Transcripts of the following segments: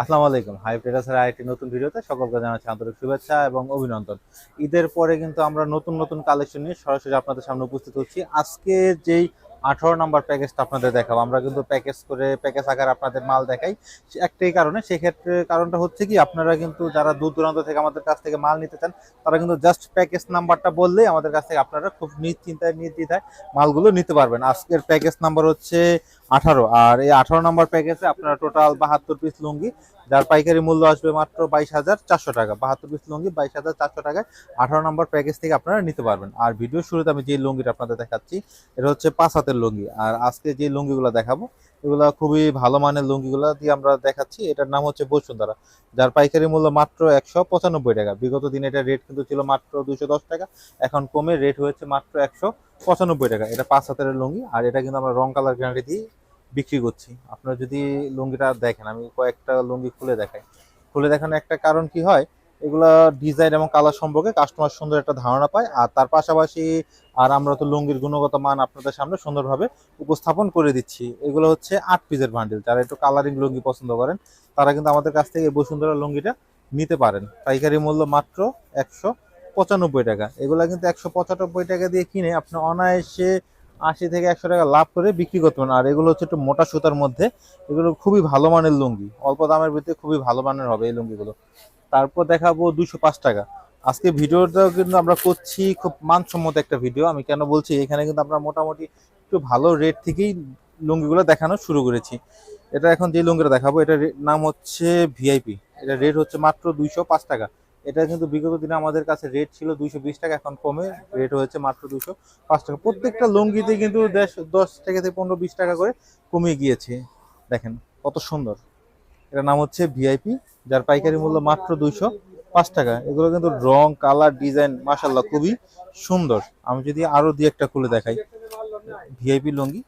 আসসালামু আলাইকুম। হাই ট্রেডার্সের আরেকটি নতুন ভিডিওতে সকলকে জানাচ্ছি আন্তরিক শুভেচ্ছা এবং অভিনন্দন। ঈদের পরে কিন্তু আমরা নতুন নতুন কালেকশন নিয়ে সরাসরি আপনাদের সামনে উপস্থিত হচ্ছি। আজকে যেই আঠারো নাম্বার প্যাকেজটা আপনাদের দেখাবো। আমরা কিন্তু প্যাকেজ করে প্যাকেজ আকারে আপনাদের মাল দেখাই। একটাই কারণে, সেক্ষেত্রে কারণটা হচ্ছে কি, আপনারা কিন্তু যারা দূর দূরান্ত থেকে আমাদের কাছ থেকে মাল নিতে চান, তারা কিন্তু জাস্ট প্যাকেজ নাম্বারটা বললেই আমাদের কাছ থেকে আপনারা খুব নিশ্চিন্তায়, নির্দ্বিধায় মালগুলো নিতে পারবেন। আজকের প্যাকেজ নাম্বার হচ্ছে আঠারো। আর এই আঠারো নাম্বার প্যাকেজে আপনারা টোটাল বাহাত্তর পিস লুঙ্গি যার পাইকারি মূল্য আসবে মাত্র বাইশ হাজার চারশো টাকা। বাহাত্তর পিস লুঙ্গি বাইশ হাজার চারশো টাকায় আঠারো নম্বর প্যাকেজ থেকে আপনারা নিতে পারবেন। আর ভিডিও শুরুতে আমি যে লুঙ্গিটা আপনাদের দেখাচ্ছি, এটা হচ্ছে পাঁচ হাতের লুঙ্গি। আর আজকে যে লুঙ্গিগুলো দেখাবো, এগুলো খুবই ভালো মানের লুঙ্গিগুলো দিয়ে আমরা দেখাচ্ছি। এটার নাম হচ্ছে বসুন্ধরা। যার পাইকারি মূল্য মাত্র একশো পঁচানব্বই টাকা। বিগত দিনে এটা রেট কিন্তু ছিল মাত্র দুশো দশ টাকা। এখন কমে রেট হয়েছে মাত্র একশো পঁচানব্বই টাকা। এটা পাঁচ হাতের লুঙ্গি। আর এটা কিন্তু আমরা রং কালার গ্যারান্টি দিয়ে বিক্রি করছি। আপনারা যদি লুঙ্গিটা দেখেন, আমি কয়েকটা লুঙ্গি খুলে দেখাই। খুলে দেখানোর একটা কারণ কি হয়, এগুলা ডিজাইন এবং কালার সম্পর্কে কাস্টমার সুন্দর একটা ধারণা পায়, আর তার পাশাপাশি আর আমরা তো লুঙ্গির গুণগত মান আপনাদের সামনে সুন্দরভাবে উপস্থাপন করে দিচ্ছি। এগুলো হচ্ছে আট পিসের বান্ডিল যারা একটু কালারিং লুঙ্গি পছন্দ করেন, তারা কিন্তু আমাদের কাছ থেকে বসুন্ধরা লুঙ্গিটা নিতে পারেন। পাইকারি মূল্য মাত্র একশো পঁচানব্বই টাকা। এগুলো কিন্তু একশো পঁচানব্বই টাকা দিয়ে কিনে আপনি অনায়াসে আশি থেকে একশো টাকা লাভ করে বিক্রি করতে পারেন। আর এগুলো হচ্ছে একটু মোটা সুতার মধ্যে। এগুলো খুবই ভালো মানের লুঙ্গি। অল্প দামের ভিতরে খুবই ভালো মানের হবে এই লুঙ্গিগুলো। তারপর দেখাবো দুশো পাঁচ টাকা। আজকে ভিডিওটাও কিন্তু আমরা করছি খুব মানসম্মত একটা ভিডিও। আমি কেন বলছি? এখানে কিন্তু আমরা মোটামুটি একটু ভালো রেট থেকেই লুঙ্গিগুলো দেখানো শুরু করেছি। এটা এখন যে লুঙ্গিটা দেখাবো এটা নাম হচ্ছে ভিআইপি এটা রেট হচ্ছে মাত্র দুইশো পাঁচ টাকা। এটা কিন্তু বিগত দিনে আমাদের কাছে রেট ছিল দুইশো বিশ টাকা, এখন কমে রেট হয়েছে মাত্র দুশো পাঁচ টাকা। প্রত্যেকটা লুঙ্গিতে কিন্তু দেশ দশ টাকা থেকে পনেরো বিশ টাকা করে কমে গিয়েছে। দেখেন কত সুন্দর। এটার নাম হচ্ছে ভিআইপি যার পাইকারি মূল্য মাত্র দুইশো পাঁচ টাকা। এগুলো কিন্তু রং, কালার, ডিজাইন মাসাল্লাহ খুবই সুন্দর। আমি যদি আরও দুই একটা খুলে দেখাই। ভিআইপি লুঙ্গি,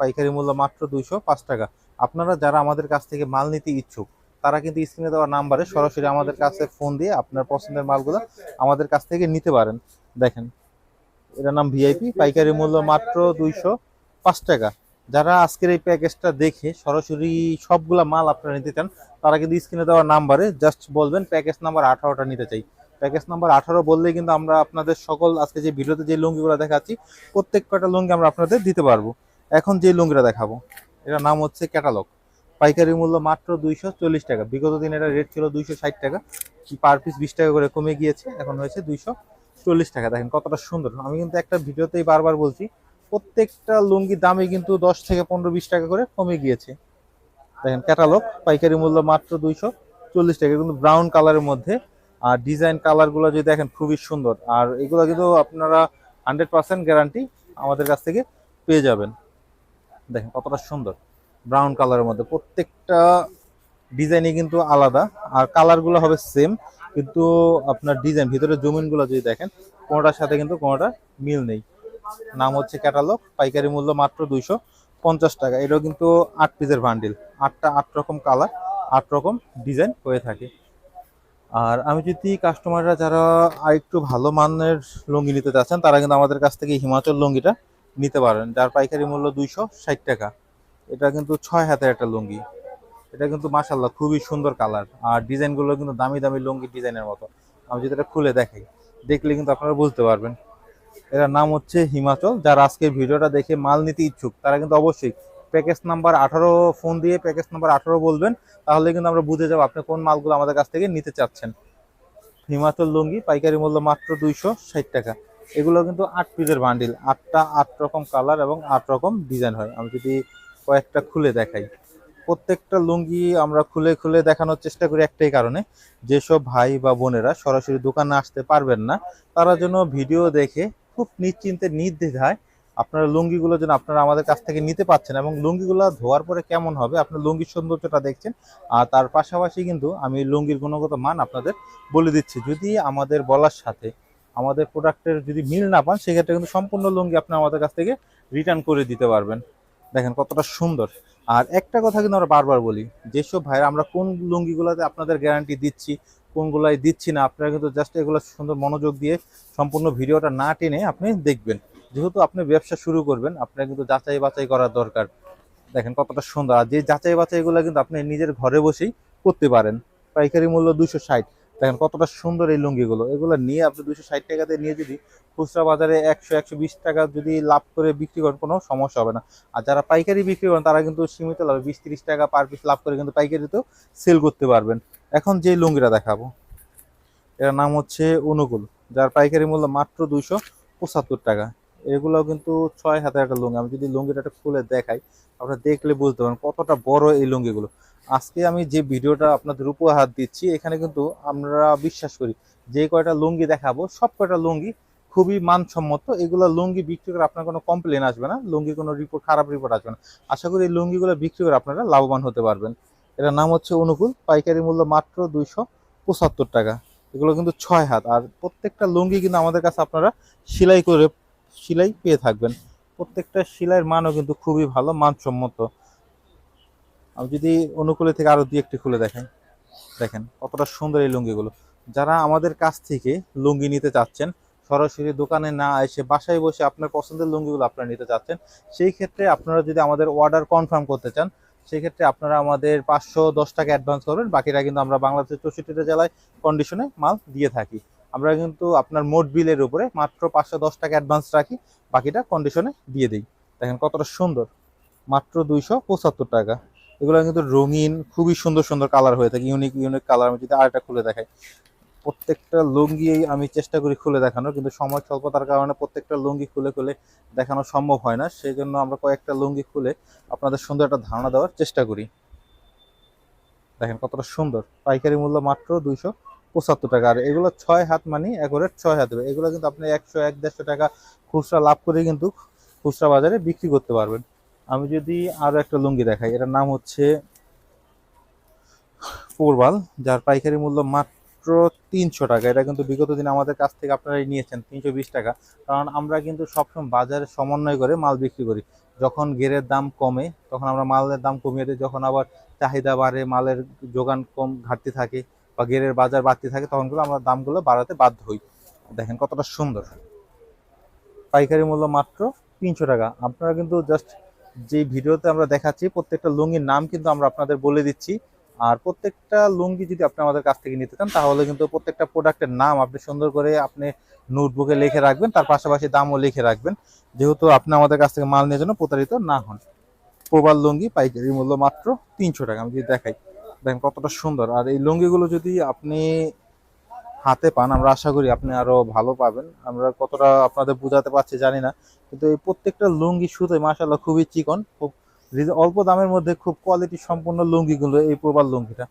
পাইকারি মূল্য মাত্র দুইশো পাঁচ টাকা। আপনারা যারা আমাদের কাছ থেকে মাল নিতে ইচ্ছুক তারা কিন্তু স্ক্রিনে দেওয়া নাম্বারে সরাসরি আমাদের কাছে ফোন দিয়ে আপনার পছন্দের মালগুলো আমাদের কাছ থেকে নিতে পারেন। দেখেন, এটার নাম ভিআইপি পাইকারি মূল্য মাত্র দুইশো পাঁচ টাকা। যারা আজকের এই প্যাকেজটা দেখে সরাসরি সবগুলা মাল আপনারা নিতে চান, তারা কিন্তু স্ক্রিনে দেওয়া নাম্বারে জাস্ট বলবেন প্যাকেজ নাম্বার আঠারোটা নিতে চাই। প্যাকেজ নাম্বার আঠারো বললেই কিন্তু আমরা আপনাদের সকল আজকে যে ভিডিওতে যে লুঙ্গিগুলো দেখাচ্ছি, প্রত্যেক কটা লুঙ্গি আমরা আপনাদের দিতে পারব। এখন যে লুঙ্গিটা দেখাবো, এটার নাম হচ্ছে ক্যাটালগ পাইকারি মূল্য মাত্র দুইশো চল্লিশ টাকা। বিগত দিন এটা রেট ছিল দুইশো ষাট টাকা। পার পিস বিশ টাকা করে কমে গিয়েছে, এখন হয়েছে দুইশো চল্লিশ টাকা। দেখেন কতটা সুন্দর। আমি কিন্তু একটা ভিডিওতেই বারবার বলছি, প্রত্যেকটা লুঙ্গির দামে কিন্তু দশ থেকে পনেরো বিশ টাকা করে কমে গিয়েছে। দেখেন ক্যাটালগ পাইকারি মূল্য মাত্র দুইশো চল্লিশ টাকা। কিন্তু ব্রাউন কালারের মধ্যে, আর ডিজাইন কালারগুলো যদি দেখেন খুবই সুন্দর। আর এগুলো কিন্তু আপনারা হান্ড্রেড পার্সেন্ট গ্যারান্টি আমাদের কাছ থেকে পেয়ে যাবেন। দেখেন কতটা সুন্দর। ব্রাউন কালারের মধ্যে। প্রত্যেকটা ডিজাইনই কিন্তু আলাদা, আর কালারগুলো হবে সেম কিন্তু আপনার ডিজাইন ভিতরে জমিনগুলো যদি দেখেন, কোনোটার সাথে কিন্তু কোনোটা মিল নেই। নাম হচ্ছে ক্যাটালগ পাইকারি মূল্য মাত্র দুইশো পঞ্চাশ টাকা। এটাও কিন্তু আট পিসের বান্ডিল আটটা আট রকম কালার আট রকম ডিজাইন হয়ে থাকে। আর আমি যদি কাস্টমাররা যারা আর একটু ভালো মানের লুঙ্গি নিতে চাচ্ছেন, তারা কিন্তু আমাদের কাছ থেকে হিমাচল লুঙ্গিটা নিতে পারেন, যার পাইকারি মূল্য দুইশো ষাট টাকা। এটা কিন্তু ছয় হাতের একটা লুঙ্গি। এটা কিন্তু মাসাল্লাহ খুবই সুন্দর কালার। আর ডিজাইনগুলো কিন্তু দামি দামি লুঙ্গি ডিজাইনের মতো। আমি যদি এটা খুলে দেখাই, দেখলে কিন্তু আপনারা বুঝতে পারবেন। এটার নাম হচ্ছে হিমাচল। যারা আজকের ভিডিওটা দেখে মাল নিতে ইচ্ছুক, তারা কিন্তু অবশ্যই প্যাকেজ নাম্বার আঠারো, ফোন দিয়ে প্যাকেজ নাম্বার আঠারো বলবেন। তাহলে কিন্তু আমরা বুঝে যাব আপনি কোন মালগুলো আমাদের কাছ থেকে নিতে চাচ্ছেন। হিমাচল লুঙ্গি, পাইকারি মূল্য মাত্র দুইশো ষাট টাকা। এগুলো কিন্তু আট পিসের বান্ডিল আটটা আট রকম কালার এবং আট রকম ডিজাইন হয়। আমি যদি কয়েকটা খুলে দেখাই। প্রত্যেকটা লুঙ্গি আমরা খুলে খুলে দেখানোর চেষ্টা করি একটাই কারণে, যেসব ভাই বা বোনেরা সরাসরি দোকানে আসতে পারবেন না, তারা যেন ভিডিও দেখে খুব নিশ্চিন্তে নির্দ্বিধায় আপনারা লুঙ্গিগুলো যেন আপনারা আমাদের কাছ থেকে নিতে পাচ্ছেন এবং লুঙ্গিগুলো ধোয়ার পরে কেমন হবে, আপনার লুঙ্গির সৌন্দর্যটা দেখছেন। আর তার পাশাপাশি কিন্তু আমি লুঙ্গির গুণগত মান আপনাদের বলে দিচ্ছি, যদি আমাদের বলার সাথে আমাদের প্রোডাক্টের যদি মিল না পান, সেক্ষেত্রে কিন্তু সম্পূর্ণ লুঙ্গি আপনি আমাদের কাছ থেকে রিটার্ন করে দিতে পারবেন। দেখেন কতটা সুন্দর। আর একটা কথা কিন্তু আমরা বারবার বলি, যেসব ভাইরা আমরা কোন লুঙ্গিগুলোতে আপনাদের গ্যারান্টি দিচ্ছি, কোনগুলাই দিচ্ছি না, আপনারা কিন্তু জাস্ট এগুলো সুন্দর মনোযোগ দিয়ে সম্পূর্ণ ভিডিওটা না টেনে আপনি দেখবেন। যেহেতু আপনি ব্যবসা শুরু করবেন, আপনার কিন্তু যাচাই বাছাই করার দরকার। দেখেন কতটা সুন্দর। আর যে যাচাই বাছাইগুলো কিন্তু আপনি নিজের ঘরে বসেই করতে পারেন। পাইকারি মূল্য দুশো ষাট। দেখেন কতটা সুন্দর এই লুঙ্গিগুলো। এগুলো নিয়ে আপনি দুশো ষাট টাকাতে নিয়ে যদি খুচরা বাজারে একশো একশো বিশ টাকা যদি লাভ করে বিক্রি করেন, কোনো সমস্যা হবে না। আর যারা পাইকারি বিক্রি করেন, তারা কিন্তু সীমিত লাভ বিশ, তিরিশ টাকা পার পিস লাভ করে কিন্তু পাইকারিতেও সেল করতে পারবেন। এখন যে লুঙ্গিটা দেখাবো, এর নাম হচ্ছে অনুকূল যার পাইকারি মূল্য মাত্র দুইশো পঁচাত্তর টাকা। এগুলো কিন্তু ছয় হাতের একটা লুঙ্গি। আমি যদি লুঙ্গিটা খুলে দেখাই, আপনারা দেখলে বুঝতে পারেন কতটা বড় এই লুঙ্গিগুলো। আজকে আমি যে ভিডিওটা আপনাদের উপহার দিচ্ছি, এখানে কিন্তু আমরা বিশ্বাস করি, যে কয়টা লুঙ্গি দেখাবো, সব কয়টা লুঙ্গি খুবই মানসম্মত। এগুলো লুঙ্গি বিক্রি করে আপনার কোনো কমপ্লেন আসবে না, লুঙ্গির কোনো রিপোর্ট খারাপ রিপোর্ট আসবে না। আশা করি এই লুঙ্গিগুলো বিক্রি করে আপনারা লাভবান হতে পারবেন। এটার নাম হচ্ছে অনুকূল, পাইকারি মূল্য মাত্র দুইশো পঁচাত্তর টাকা। এগুলো কিন্তু ছয় হাত, আর প্রত্যেকটা লুঙ্গি কিন্তু আমাদের কাছে আপনারা সেলাই করে, সেলাই পেয়ে থাকবেন। প্রত্যেকটা সেলাইয়ের মানও কিন্তু খুবই ভালো, মানসম্মত। আমি যদি অনুকূলে থেকে আরও দুই একটি খুলে দেখেন দেখেন কতটা সুন্দর এই লুঙ্গিগুলো। যারা আমাদের কাছ থেকে লুঙ্গি নিতে চাচ্ছেন, সরাসরি দোকানে না এসে বাসায় বসে আপনার পছন্দের লুঙ্গিগুলো আপনারা নিতে চাচ্ছেন, সেই ক্ষেত্রে আপনারা যদি আমাদের অর্ডার কনফার্ম করতে চান, সেই ক্ষেত্রে আপনারা আমাদের পাঁচশো দশ টাকা অ্যাডভান্স করবেন, বাকিটা কিন্তু আমরা বাংলাদেশের চৌষট্টিটা জেলায় কন্ডিশনে মাল দিয়ে থাকি। আমরা কিন্তু আপনার মোট বিলের উপরে মাত্র পাঁচশো দশ টাকা অ্যাডভান্স রাখি, বাকিটা কন্ডিশনে দিয়ে দিই। দেখেন কতটা সুন্দর, মাত্র দুইশো পঁচাত্তর টাকা। এগুলো কিন্তু রঙিন, খুবই সুন্দর সুন্দর কালার হয়ে থাকে ইউনিক ইউনিক কালার আমি যদি আরেকটা খুলে দেখাই। প্রত্যেকটা লুঙ্গি আমি চেষ্টা করি খুলে দেখানোর, কিন্তু সময় স্বল্পতার কারণে প্রত্যেকটা লুঙ্গি খুলে খুলে দেখানো সম্ভব হয় না। সেই জন্য আমরা কয়েকটা লুঙ্গি খুলে আপনাদের সুন্দর একটা ধারণা দেওয়ার চেষ্টা করি। দেখেন কতটা সুন্দর, পাইকারি মূল্য মাত্র দুইশো পঁচাত্তর টাকা। আর এগুলো ছয় হাত মানে একরেট ছয় হাত এগুলো কিন্তু আপনি একশো, এক দেড়শো টাকা খুচরা লাভ করে কিন্তু খুচরা বাজারে বিক্রি করতে পারবেন। আমি যদি আরও একটা লুঙ্গি দেখাই, এটার নাম হচ্ছে পোরবাল, যার পাইকারি মূল্য মাত্র তিনশো টাকা। এটা কিন্তু বিগত দিন আমাদের কাছ থেকে আপনারা নিয়েছেন, তিনশো বিশ টাকা। কারণ আমরা কিন্তু সবসময় বাজারে সমন্বয় করে মাল বিক্রি করি। যখন গেরের দাম কমে, তখন আমরা মালের দাম কমিয়ে দিই। যখন আবার চাহিদা বাড়ে, মালের যোগান কম ঘাটতি থাকে বা গেরের বাজার বাড়তি থাকে, তখন কিন্তু আমরা দামগুলো বাড়াতে বাধ্য হই। দেখেন কতটা সুন্দর। পাইকারি মূল্য মাত্র তিনশো টাকা। আপনারা কিন্তু জাস্ট যে ভিডিওতে আমরা দেখাচ্ছি, প্রত্যেকটা লুঙ্গির নাম কিন্তু আমরা আপনাদের বলে দিচ্ছি। আর প্রত্যেকটা লুঙ্গি যদি আপনি আমাদের কাছ থেকে নিতে চান, তাহলে কিন্তু প্রত্যেকটা প্রোডাক্টের নাম আপনি সুন্দর করে আপনি নোটবুকে লিখে রাখবেন, তার পাশাপাশি দামও লিখে রাখবেন। যেহেতু আপনি আমাদের কাছ থেকে মাল নিয়ে জন্য প্রতারিত না হন। প্রবাল লুঙ্গি পাইকারি মূল্য মাত্র তিনশো টাকা। আমি যদি দেখাই, দেখেন কতটা সুন্দর। আর এই লুঙ্গিগুলো যদি আপনি হাতে পান, আমরা আশা করি আপনি আরও ভালো পাবেন। আমরা কতটা আপনাদের বোঝাতে পারছি জানি না, কিন্তু এই প্রত্যেকটা লুঙ্গি সুতো মাসাল্লাহ খুবই চিকন, খুব অল্প দামের মধ্যে খুব কোয়ালিটি সম্পন্ন লুঙ্গিগুলো, এই প্রবাল লুঙ্গিটা।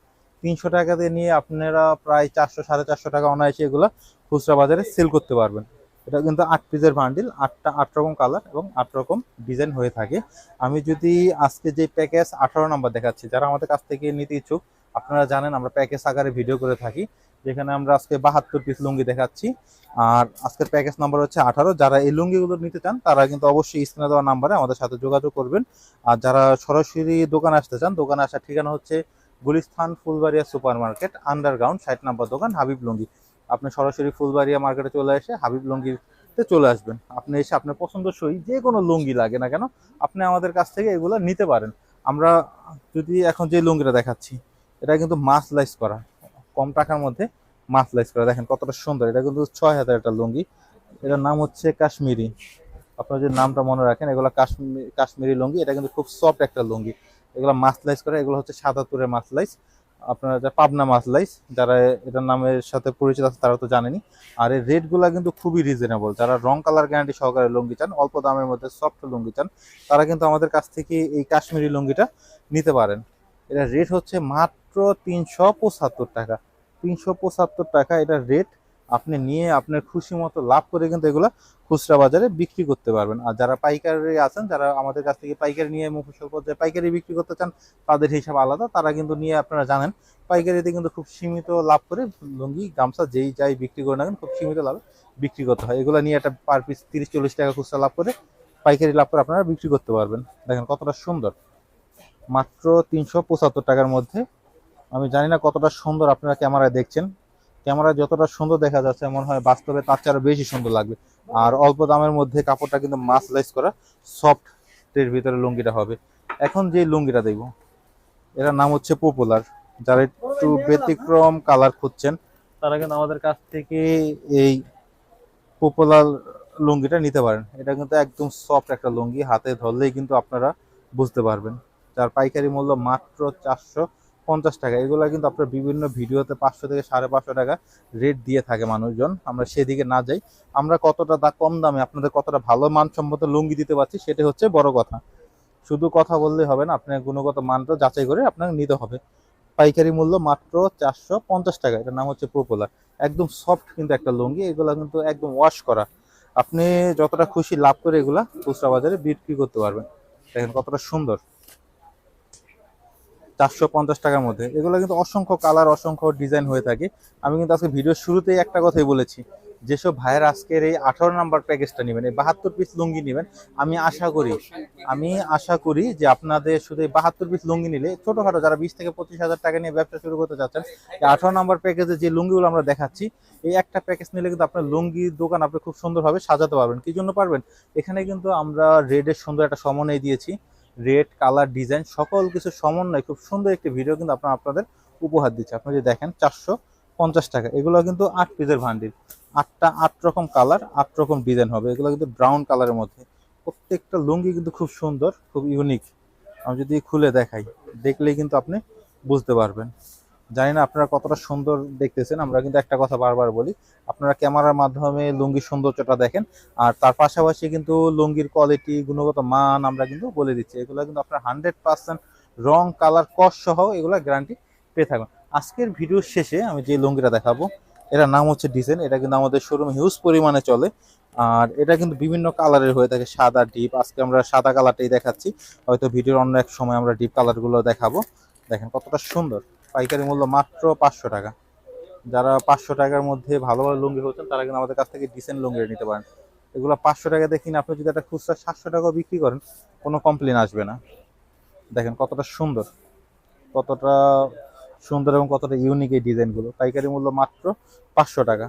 তিনশো টাকাতে নিয়ে আপনারা প্রায় চারশো, সাড়ে চারশো টাকা অনায়াসে এগুলো খুচরা বাজারে সেল করতে পারবেন। এটা কিন্তু আট পিসের বান্ডিল আটটা, আট রকম কালার এবং আট রকম ডিজাইন হয়ে থাকে। আমি যদি আজকে যে প্যাকেজ আঠারো নাম্বার দেখাচ্ছি, যারা আমাদের কাছ থেকে নিতে ইচ্ছুক, আপনারা জানেন আমরা প্যাকেজ আকারে ভিডিও করে থাকি। যেখানে আমরা আজকে বাহাত্তর পিস লুঙ্গি দেখাচ্ছি। আর আজকের প্যাকেজ নাম্বার হচ্ছে আঠারো। যারা এই লুঙ্গিগুলো নিতে চান, তারা কিন্তু অবশ্যই স্ক্রিনে দেওয়া নাম্বারে আমাদের সাথে যোগাযোগ করবেন। আর যারা সরাসরি দোকানে আসতে চান, দোকানে আসার ঠিকানা হচ্ছে Gulistan Fulbaria super market underground ষাট নাম্বার দোকান, হাবিব লুঙ্গি। আপনি সরাসরি ফুলবাড়িয়া মার্কেটে চলে এসে হাবিব লুঙ্গিতে চলে আসবেন। আপনি এসে আপনার পছন্দসই যে কোনো লুঙ্গি লাগে না কেন, আপনি আমাদের কাছ থেকে এগুলো নিতে পারেন। আমরা যদি এখন যে লুঙ্গিটা দেখাচ্ছি, এটা কিন্তু মাছ লাইস করা। কম টাকার মধ্যে মাছ লাইস করা। দেখেন কতটা সুন্দর। এটা কিন্তু ছয় হাজার একটা লুঙ্গি। এটার নাম হচ্ছে কাশ্মীরি। আপনারা যদি নামটা মনে রাখেন, এগুলো কাশ্মীরি কাশ্মীরি লুঙ্গি। এটা কিন্তু খুব সফট একটা লুঙ্গি। এগুলো মাছ লাইস করে, এগুলো হচ্ছে সাদাতুরের মাছ লাইস আপনারা যা পাবনা মাছ লাইস যারা এটার নামের সাথে পরিচিত আছে, তারা তো জানেনি। আর এই রেটগুলো কিন্তু খুবই রিজনেবল যারা রং কালার গ্যারান্টি সহকারে লুঙ্গি চান, অল্প দামের মধ্যে সফট লুঙ্গি চান, তারা কিন্তু আমাদের কাছ থেকে এই কাশ্মীরি লুঙ্গিটা নিতে পারেন। এটা রেট হচ্ছে মাত্র তিনশো পঁচাত্তর টাকা। তিনশো পঁচাত্তর টাকা এটা রেট আপনি নিয়ে আপনার খুশি মতো লাভ করে কিন্তু এগুলো খুচরা বাজারে বিক্রি করতে পারবেন। আর যারা পাইকারি আছেন, যারা আমাদের কাছ থেকে পাইকারি নিয়ে মফসল পর্যায়ে পাইকারি বিক্রি করতে চান, তাদের হিসাব আলাদা। তারা কিন্তু নিয়ে আপনারা জানেন, পাইকারিতে কিন্তু খুব সীমিত লাভ করে লুঙ্গি, গামছা যেই যাই বিক্রি করে না খুব সীমিত লাভ বিক্রি করতে হয়। এগুলো নিয়ে একটা পার পিস তিরিশ চল্লিশ টাকা খুচরা লাভ করে পাইকারি লাভ করে আপনারা বিক্রি করতে পারবেন। দেখেন কতটা সুন্দর। মাত্র তিনশো পঁচাত্তর টাকার মধ্যে আমি জানি না কতটা সুন্দর আপনারা ক্যামেরায় দেখছেন। ক্যামেরায় যতটা সুন্দর দেখা যাচ্ছে, মনে হয় বাস্তবে তার চেয়ে বেশি সুন্দর লাগবে। আর অল্প দামের মধ্যে কাপড়টা কিন্তু মাছ লাইস করা সফট এর ভিতরে লুঙ্গিটা হবে। এখন যে লুঙ্গিটা দেখব, এটার নাম হচ্ছে পপুলার যারা একটু ব্যতিক্রম কালার খুঁজছেন, তারা কিন্তু আমাদের কাছ থেকে এই পপুলার লুঙ্গিটা নিতে পারেন। এটা কিন্তু একদম সফট একটা লুঙ্গি, হাতে ধরলেই কিন্তু আপনারা বুঝতে পারবেন। যার পাইকারি মূল্য মাত্র চারশো পঞ্চাশ টাকা। এগুলো কিন্তু আপনার বিভিন্ন ভিডিওতে পাঁচশো থেকে সাড়ে পাঁচশো টাকা রেট দিয়ে থাকে মানুষজন। আমরা সেদিকে না যাই। আমরা কতটা দা কম দামে আপনাদের কতটা ভালো মানসম্মত লুঙ্গি দিতে পারছি সেটা হচ্ছে বড় কথা। শুধু কথা বললে হবে না, আপনার গুণগত মানটা যাচাই করে আপনাকে নিতে হবে। পাইকারি মূল্য মাত্র চারশো পঞ্চাশ টাকা। এটার নাম হচ্ছে পপুলার একদম সফট কিন্তু একটা লুঙ্গি। এগুলো কিন্তু একদম ওয়াশ করা। আপনি যতটা খুশি লাভ করে এগুলা খুচরা বাজারে বিক্রি করতে পারবেন। দেখেন কতটা সুন্দর। চারশো পঞ্চাশ টাকার মধ্যে। এগুলো কিন্তু অসংখ্য কালার অসংখ্য ডিজাইন হয়ে থাকে। আমি কিন্তু আজকে ভিডিওর শুরুতেই একটা কথাই বলেছি, যেসব ভাইয়ের আজকের এই আঠারো নাম্বার প্যাকেজটা নেবেন, এই বাহাত্তর পিস লুঙ্গি নেবেন, আমি আশা করি, আমি আশা করি যে আপনাদের শুধু এই বাহাত্তর পিস লুঙ্গি নিলে ছোটোখাটো যারা বিশ থেকে পঁচিশ হাজার টাকা নিয়ে ব্যবসা শুরু করতে চাচ্ছেন, এই আঠারো নাম্বার প্যাকেজে যে লুঙ্গিগুলো আমরা দেখাচ্ছি, এই একটা প্যাকেজ নিলে কিন্তু আপনার লুঙ্গির দোকান আপনি খুব সুন্দরভাবে সাজাতে পারবেন। কি জন্য পারবেন? এখানে কিন্তু আমরা রেডের সুন্দর একটা সমন্বয় দিয়েছি। রেড কালার ডিজাইন, সকল কিছু সমন্বয় খুব সুন্দর একটি ভিডিও কিন্তু আপনার আপনাদের উপহার দিচ্ছে। আপনি যদি দেখেন চারশো পঞ্চাশ টাকা, এগুলো কিন্তু আট পিসের ভান্ডিল আটটা আট রকম কালার, আট রকম ডিজাইন হবে। এগুলো কিন্তু ব্রাউন কালারের মধ্যে। প্রত্যেকটা লুঙ্গি কিন্তু খুব সুন্দর, খুব ইউনিক আমি যদি খুলে দেখাই, দেখলেই কিন্তু আপনি বুঝতে পারবেন। জানি না আপনারা কতটা সুন্দর দেখতেছেন, আমরা কিন্তু একটা কথা বারবার বলি, আপনারা ক্যামেরার মাধ্যমে লুঙ্গির সৌন্দর্যটা দেখেন, আর তার পাশাপাশি কিন্তু লুঙ্গির কোয়ালিটি গুণগত মান আমরা কিন্তু বলে দিচ্ছি, এগুলো কিন্তু আপনার হান্ড্রেড পার্সেন্ট রং কালার কস সহ এগুলো গ্যারান্টি পেয়ে থাকবেন। আজকের ভিডিওর শেষে আমি যে লুঙ্গিটা দেখাবো, এটার নাম হচ্ছে ডিজাইন এটা কিন্তু আমাদের শোরুমে হিউজ পরিমাণে চলে, আর এটা কিন্তু বিভিন্ন কালারের হয়ে থাকে, সাদা ডিপ আজকে আমরা সাদা কালারটাই দেখাচ্ছি, হয়তো ভিডিওর অন্য এক সময় আমরা ডিপ কালারগুলো দেখাবো, দেখেন কতটা সুন্দর। পাইকারি মূল্য মাত্র পাঁচশো টাকা। যারা পাঁচশো টাকার মধ্যে ভালো ভালো লুঙ্গি হচ্ছেন, তারা কিন্তু আমাদের কাছ থেকে ডিসেন্ট লুঙ্গি নিতে পারেন। এগুলো পাঁচশো টাকা দেখি আপনি যদি একটা খুচরা সাতশো টাকাও বিক্রি করেন, কোনো কমপ্লেন আসবে না। দেখেন কতটা সুন্দর কতটা সুন্দর এবং কতটা ইউনিক এই ডিজাইনগুলো পাইকারি মূল্য মাত্র পাঁচশো টাকা।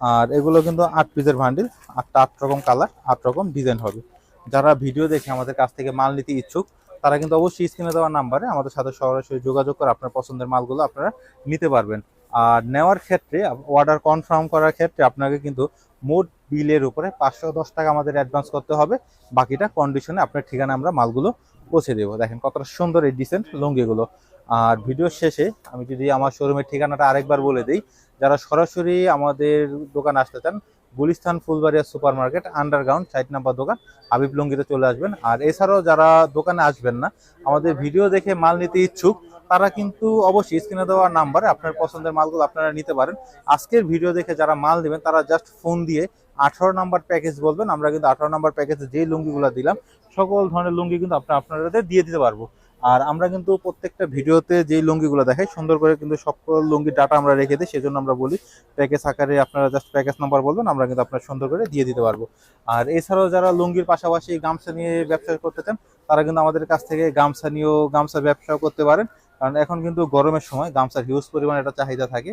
আর এগুলো কিন্তু আট পিসের ভান্ডিল আটটা আট রকম কালার আট রকম ডিজাইন হবে। যারা ভিডিও দেখে আমাদের কাছ থেকে মাল নিতে ইচ্ছুক তারা কিন্তু অবশ্যই স্ক্রিনে দেওয়া নাম্বারে আমাদের সাথে সরাসরি যোগাযোগ করে আপনার পছন্দের মালগুলো আপনারা নিতে পারবেন। আর নেওয়ার ক্ষেত্রে অর্ডার কনফার্ম করার ক্ষেত্রে আপনাকে কিন্তু মোট বিলের উপরে পাঁচশো দশ টাকা আমাদের অ্যাডভান্স করতে হবে। বাকিটা কন্ডিশনে আপনার ঠিকানা আমরা মালগুলো পৌঁছে দেবো। দেখেন কতটা সুন্দর এই ডিসেন্ট লুঙ্গিগুলো। আর ভিডিওর শেষে আমি যদি আমার শোরুমের ঠিকানাটা আরেকবার বলে দিই, যারা সরাসরি আমাদের দোকান আসতে চান Gulistan Fulbaria super market underground site number দোকান হাবিব লুঙ্গিতে চলে আসবেন। আর এছাড়াও যারা দোকানে আসবেন না, আমাদের ভিডিও দেখে মাল নিতে ইচ্ছুক, তারা কিন্তু অবশ্যই স্ক্রিনে দেওয়া নাম্বারে আপনার পছন্দের মালগুলো আপনারা নিতে পারেন। আজকের ভিডিও দেখে যারা মাল নেবেন, তারা জাস্ট ফোন দিয়ে আঠারো নাম্বার প্যাকেজ বলবেন। আমরা কিন্তু আঠারো নাম্বার প্যাকেজে যেই লুঙ্গিগুলো দিলাম, সকল ধরনের লুঙ্গি কিন্তু আপনার আপনাদের দিয়ে দিতে পারব। আর আমরা কিন্তু প্রত্যেকটা ভিডিওতে যেই লুঙ্গিগুলো দেখাই, সুন্দর করে কিন্তু সকল লুঙ্গির ডাটা আমরা রেখে দিই, সেজন্য আমরা বলি প্যাকেজ আকারে আপনারা জাস্ট প্যাকেজ নাম্বার বলবেন, আমরা কিন্তু আপনার সুন্দর করে দিয়ে দিতে পারব। আর এছাড়াও যারা লুঙ্গির পাশাপাশি গামছা নিয়ে ব্যবসা করতে চান, তারা কিন্তু আমাদের কাছ থেকে গামছা নিয়েও গামছা ব্যবসাও করতে পারেন। কারণ এখন কিন্তু গরমের সময় গামছার হিউজ পরিমাণে একটা চাহিদা থাকে।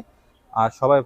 আর সবাই